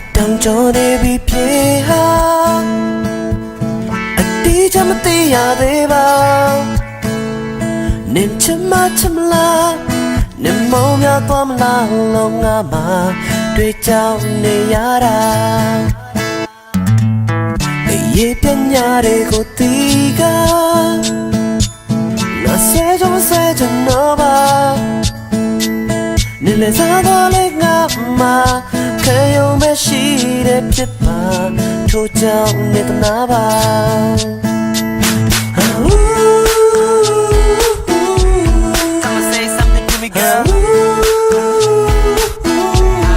တ်တောင်ကျော်နေပြီပြေဟာအတီးချမသိရသေးပါနင်ချမချမလားနင်မောင်များသွားမလားလုံးငါမှာတွေ့ကြောင်နေရတာအေးရေပညာတွေကိုတီးကငါဆဲကြမဆဲချင်တော့ပါနေလေစားတော့လေငါမှာ ခဲယုံမရှိတဲ့ဖြစ်ပါထို့ကြောင့်နေတနာပါအာဦး I'ma say something to me, အာ girl. ဦး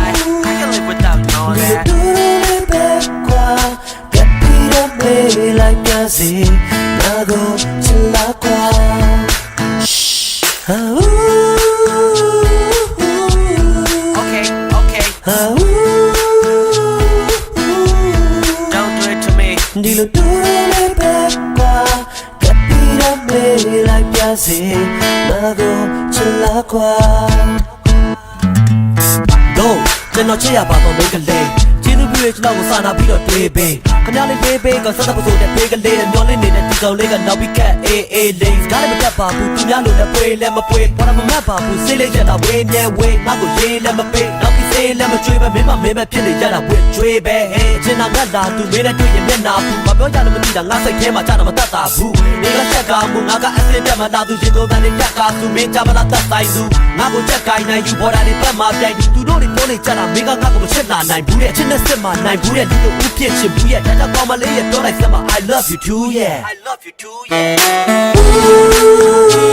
I, I can live without knowing ဒီ that. ဒူလေးပဲကွာကပ်ပြီးတော့မေးလိုက်ကြစီငါကိုချစ်လာကွာအာဦး Okay, okay, ဒီလိုတူလေးပဲကွာကပ်ပြီးတော့မေးလိုက်ကြစီငါကိုချစ်လာကွာတော့ကျွန်တော်ချစ်ရပါတော့မိန်းကလေးကျေးဇူးပြုရကျွန်တော်ကိုစာနာပြီးတော့တွေးပေးခဏလေးပေးပေးကဆက်သက်ဖို့တဲ့ပေးကလေးနဲ့မျောလေးနေတဲ့ဒီကောင်လေးကနောက်ပြီးကတ်အေးအေးလေးကားလည်းမတက်ပါဘူးသူများလိုလည်းပွေးလည်းမပွေးဘာမှမမှတ်ပါဘူးစိတ်လေးချက်တာဝေးမြဲဝေးငါ့ကိုလေးလည်းမပေး နောက်ပြီးစိတ်လည်းမကြွေးပဲမင်းမမင်းမဖြစ်နေကြတာဝေးကြွေးပဲဟဲ့ချင်တာငတ်တာသူမင်းနဲ့တွေ့ရင်မျက်နာဘူးမပြောကြလို့မသိတာငါစိတ်ထဲမှာကြတာမတတ်တာဘူးဒီကချက်ကမှုငါကအစ်စ်တက်မှလာသူရှင်တို့တန်းနေတက်ကသူမင်းကြမလားတတ်ဆိုင်သူငါကိုချက်ကိုင်းနိုင်ယူပေါ်တာတွေပတ်မှာပြိုင်သူတို့တွေပြောနေကြတာမင်းကငါ့ကိုမချစ်လာနိုင်ဘူးတဲ့ချစ်နဲ့စစ်မှာနိုင်ဘူးတဲ့ဒီလိုဦးဖြစ်ချင်ဘူးရဲ့ဒါကြောင့်ကောင်းမလေးရဲ့ပြောလိုက်စမ်းမ I love you too yeah I love you too, yeah.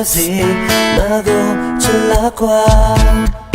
ပြီးတော့မေးလိုက်ကြစီငါကိုချစ်လာကွာ